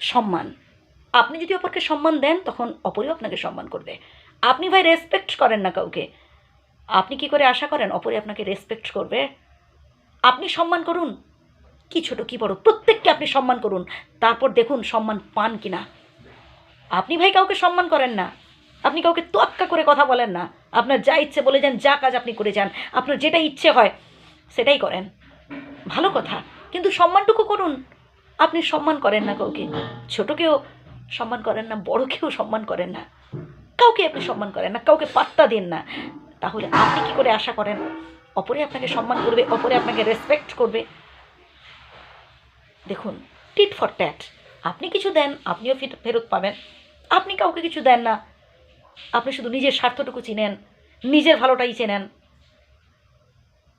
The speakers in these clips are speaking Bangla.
সম্মান। আপনি যদি অপরকে সম্মান দেন, তখন অপরেও আপনাকে সম্মান করবে। আপনি ভাই রেসপেক্ট করেন না কাউকে। আপনি কি করে আশা করেন অপরে আপনাকে রেসপেক্ট করবে? আপনি সম্মান করুন। কি ছোট কি বড়, প্রত্যেককে আপনি সম্মান করুন। তারপর দেখুন সম্মান পান কি না আপনি ভাই কাউকে সম্মান করেন না। আপনি কাউকে তোয়াক্কা করে কথা বলেন না। আপনার যা ইচ্ছে বলে যান, যা কাজ আপনি করে যান, আপনার যেটা ইচ্ছে হয়, সেটাই করেন। ভালো কথা। কিন্তু সম্মানটুকু করুন। আপনি সম্মান করেন না কাউকে। ছোটকেও সম্মান করেন না, বড়কেও সম্মান করেন না। কাউকে আপনি সম্মান করেন না, কাউকে পাত্তা দেন না। তাহলে আপনি কি করে আশা করেন? অপরে আপনাকে সম্মান করবে, অপরে আপনাকে রেসপেক্ট করবে। দেখুন টিট ফর ট্যাট আপনি কিছু দেন, আপনিও ফির- ফেরত পাবেন। আপনি কাউকে কিছু দেন না। আপনি শুধু নিজের স্বার্থটুকু চিনেন, নিজের ভালোটাই চেনেন।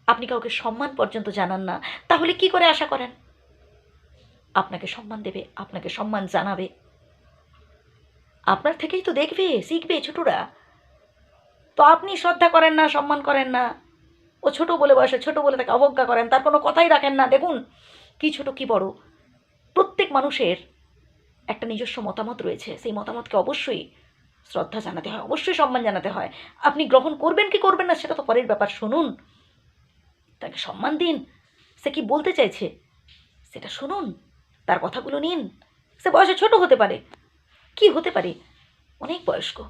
আপনি কাউকে সম্মান পর্যন্ত জানান না। তাহলে কি করে আশা করেন? আপনাকে সম্মান দেবে, আপনাকে সম্মান জানাবে। আপনার থেকেই তো দেখবে, শিখবে ছোটরা। তো আপনি শ্রদ্ধা করেন না, সম্মান করেন না। ও ছোট বলে বয়সে ছোট বলে তাকে অবজ্ঞা করেন, তার কোনো কথাই রাখেন না। দেখুন, কি ছোট, কি বড়। প্রত্যেক মানুষের একটা নিজস্ব মতামত রয়েছে। সেই মতামতকে অবশ্যই শ্রদ্ধা জানাতে হয়, অবশ্যই সম্মান জানাতে হয়। আপনি গ্রহণ করবেন কি করবেন না, সেটা তো পরের ব্যাপার, শুনুন। তাকে সম্মান দিন। সে কি বলতে চাইছে? সেটা শুনুন। তার কথাগুলো নিন। সে বয়সে ছোট হতে পারে। কি হতে পারে? অনেক বয়স্ক।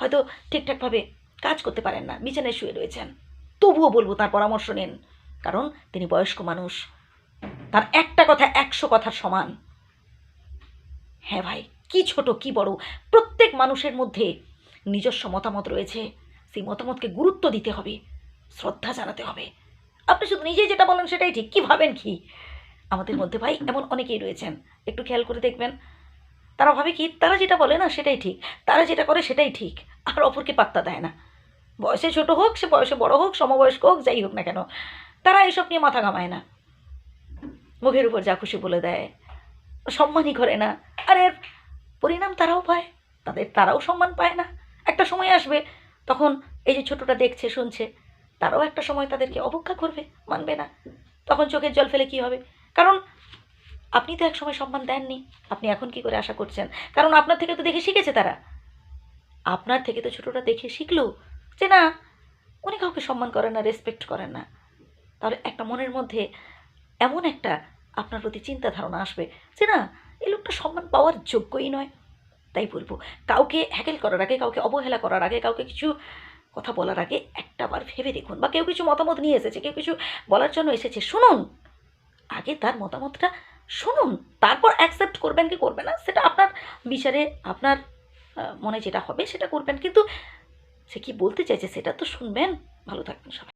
হয়তো ঠিকঠাকভাবে কাজ করতে পারেন না, বিছানায় শুয়ে রয়েছেন। তবুও বলব তার পরামর্শ নিন, কারণ তিনি বয়স্ক মানুষ। তার একটা কথা, একশো কথার সমান। হ্যাঁ ভাই, কি ছোট, কি বড়, প্রত্যেক মানুষের মধ্যে নিজস্ব মতামত রয়েছে। সেই মতামতকে গুরুত্ব দিতে হবে, শ্রদ্ধা জানাতে হবে। আপনি শুধু নিজেই যেটা বলেন সেটাই ঠিক, কী ভাবেন কি? আমাদের মধ্যে ভাই এমন অনেকেই রয়েছেন। একটু খেয়াল করে দেখবেন। তারা ভাবে কি, তারা যেটা বলে না সেটাই ঠিক। তারা যেটা করে সেটাই ঠিক। আর অপরকে পাত্তা দেয় না। বয়সে ছোট হোক, সে বয়সে বড় হোক, সমবয়স্ক হোক, যাই হোক না কেন, তারা এসব নিয়ে মাথা ঘামায় না। মুখের উপর যা খুশি বলে দেয়। সম্মানই করে না। আর, এর পরিণাম তারাও পায়। তাদের তারাও সম্মান পায় না। একটা সময় আসবে, তখন এই যে ছোটটা দেখছে, শুনছে, তারাও একটা সময় তাদেরকে অবজ্ঞা করবে, মানবে না। তখন চোখের জল ফেলে কি হবে? কারণ আপনি তো এক সময় সম্মান দেননি। আপনি এখন কি করে আশা করছেন? কারণ আপনার থেকে তো দেখে শিখেছে তারা। আপনার থেকে তো ছোটটা দেখে শিখলো যে না, উনি কাউকে সম্মান করেন না রেসপেক্ট করেন না। তাহলে একটা মনের মধ্যে এমন একটা আপনার প্রতি চিন্তা ধারণা আসবে যে না, এই লোকটা সম্মান পাওয়ার যোগ্যই নয়। তাই বলব, কাউকে হ্যাকেল করার আগে, কাউকে অবহেলা করার আগে, কাউকে কিছু কথা বলার আগে একটাবার ভেবে দেখুন বা কেউ কিছু মতামত নিয়ে এসেছে, কেউ কিছু বলার জন্য এসেছে। শুনুন আগে তার মতামতটা শুনুন, তারপর অ্যাকসেপ্ট করবেন কি করবে না, সেটা আপনার বিচারে আপনার মনে যেটা হবে সেটা করবেন। কিন্তু সে কি বলতে চাইছে সেটা তো শুনবেন। ভালো থাকবেন সবাই।